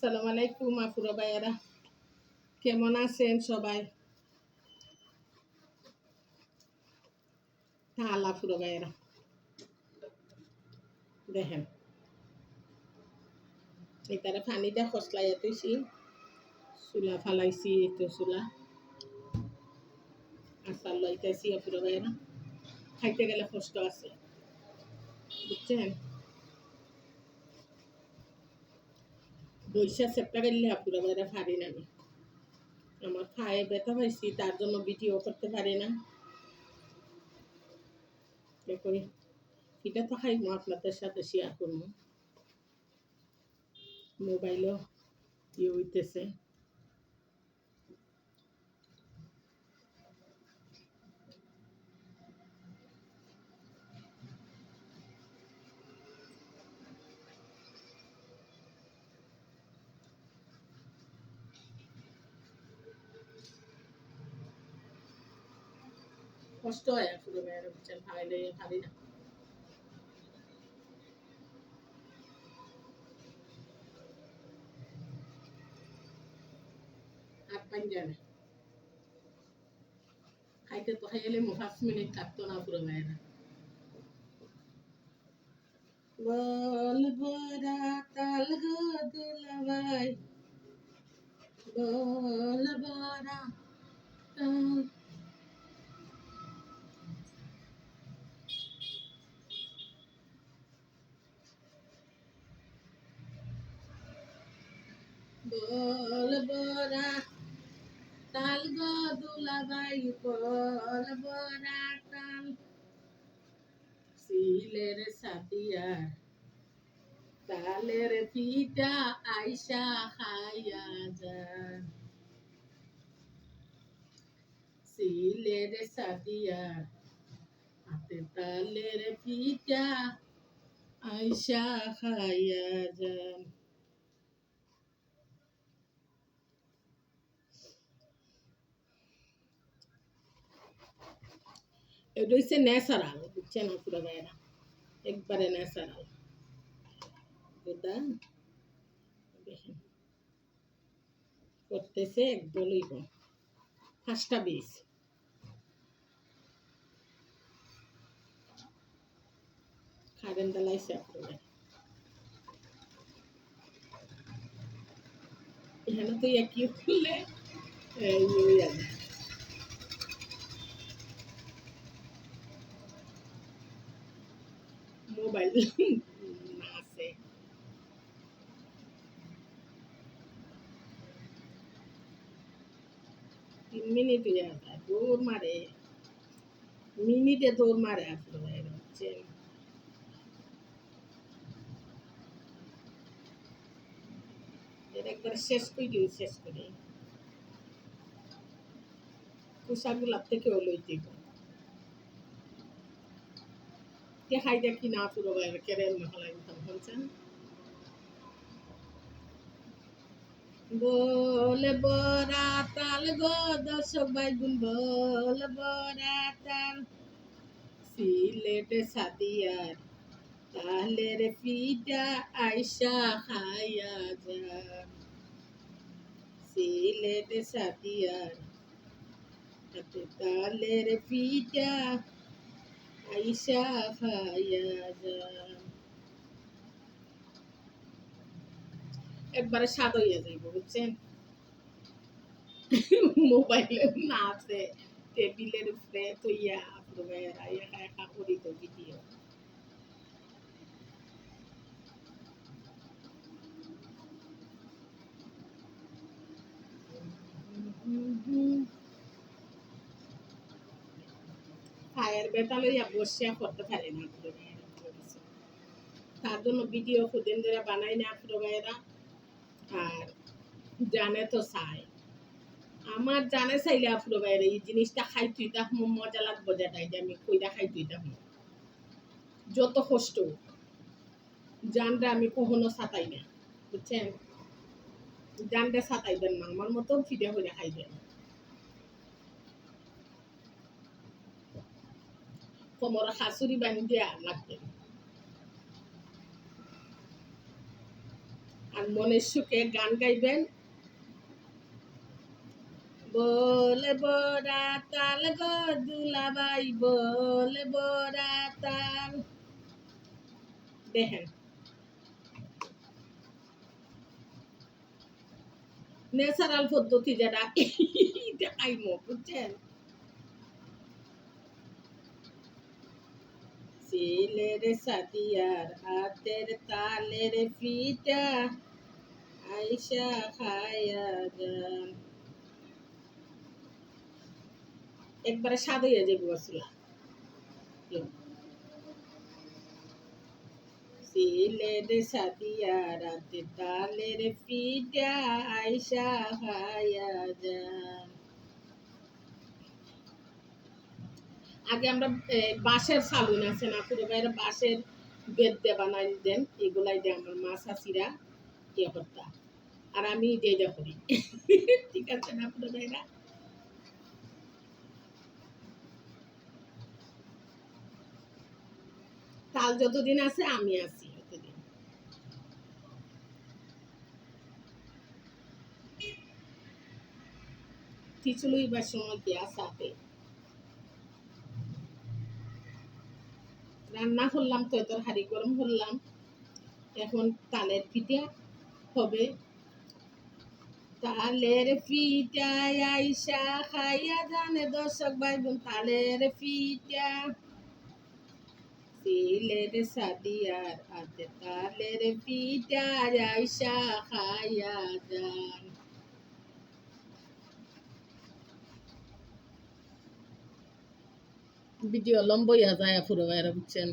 আসসালামু আলাইকুম আপুরা ভাইয়ারা কেমন আছেন সবাই? তাহলে আপুরা ভাইয়ারা দেখেন। এটারে পানিটা খসলাইয়া তুইছি চুলা ফালাইছি তো চুলা। আচার লইতেছি আপুরা ভাইয়ারা খাইতে গেলে কষ্ট আছে। বুঝছেন? বৈশা চেপ্টা গেলে আপুরা বাইরে পারি না আমি। আমার খায়ে ব্যথা পাইছি, তার জন্য ভিডিও করতে পারি না। করি। এটা তো খাইব আপনাদের সাথে শেয়ার করব। মোবাইলও ইয়ে হইতেছে। কষ্ট হয় আসলে মেয়েরা বুঝছেন খাইলে পারি না। হাত পান জানে খাইতে তো খাইলে পাঁচ মিনিট কাটতো না পুরো মেয়েরা। বল দুলাভাই বল বরা তাল সিলের সাদিয়ার তালের পিঠা আইসা খাইয়া যান সিলের সাদিয়ার হাতে তালের পিঠা আইসা খাইয়া যান এটা হচ্ছে ন্যাচারাল বুঝছেন আপুরা ভাইয়েরা একবারে ন্যাচারাল গোদা দেখেন করতেছে এক বলইব পাঁচটা বীজ কারেন্ট দালাইছে আপনারা এখানে তো একই খুললে এই মোবাইল না আছে তিন মিনিট হয়ে যায় দৌড় মারে মিনিটে দৌড় মারে আসলে বাইরে হচ্ছে একবার শেষ করে দিই, শেষ করে। কুসাগুলার থেকেও লইতে কে খাই দেখি না পুরো বাইরে কেরেন মহলাই উঠাম বলছেন বলে বরা তাল গো দর্শক ভাই গুন বল বরা তাল সিলেটে সাদিয়ার তালের পিঠা আইসা খাইয়া যান একবারে স্বাদ হইয়া যাইব বুঝছেন মোবাইলের না আছে টেবিলের উপরে তৈয়া আপনার একা একা করি তো ভিডিও ফায়ার বেতা লইয়া বসিয়া করতে পারে না তার জন্য ভিডিও খুদেন ধরে বানাই না আপনারা ভাইয়েরা আর জানে তো চাই। আমার জানে চাইলে আপনার বাইরে এই জিনিসটা খাই তুই তা মজা লাগবো যেটা যে আমি কইটা খাই তুই তা যত কষ্ট জানটা আমি কখনো সাতাই না, বুঝছেন? জানটা সাতাইবেন না, আমার মতো ফিরে হয়ে খাইবেন কোমর হাসুরি বান্ধি দিয়া লাগবে আর মনের সুখে গান গাইবেন বলে বরা তাল গো দুলাবাই বলে বরা তাল দেখেন ন্যাচারাল পদ্ধতি যেটা এটা আইমো বুঝছেন ছেলের সাদিয়ার হাতের তালের পিঠা আইসা খায়া যান। একবারে স্বাদ হইয়া যাব আসলা। ছেলের সাদিয়ার হাতের তালের পিঠা আইসা খায়া যান। আগে আমরা বাঁশের সালুন আছে না? পুরো বাইরে বাঁশের বেদ দিয়ে বানাই দেন, এগুলাই দিয়ে আমার মা শাশিরা ইয়ে করতা। আর আমি যেটা করি। ঠিক আছে না, পুরো বাইরা তাল যতদিন আছে, আমি আছি ততদিন খিচুড়ি বা সময় কি আসাতে রান্না করলাম তো তোর হাড়ি গরম করলাম এখন তালের পিঠা হবে। তালের পিঠা আইসা খাইয়া জানে দর্শক ভাই বোন তালের পিঠা। সিলের সাদিয়ার হাতে তালের পিঠা আইসা খাইয়া যান ভিডিও হয়ে যায় পুরো বাইরে বুঝছেন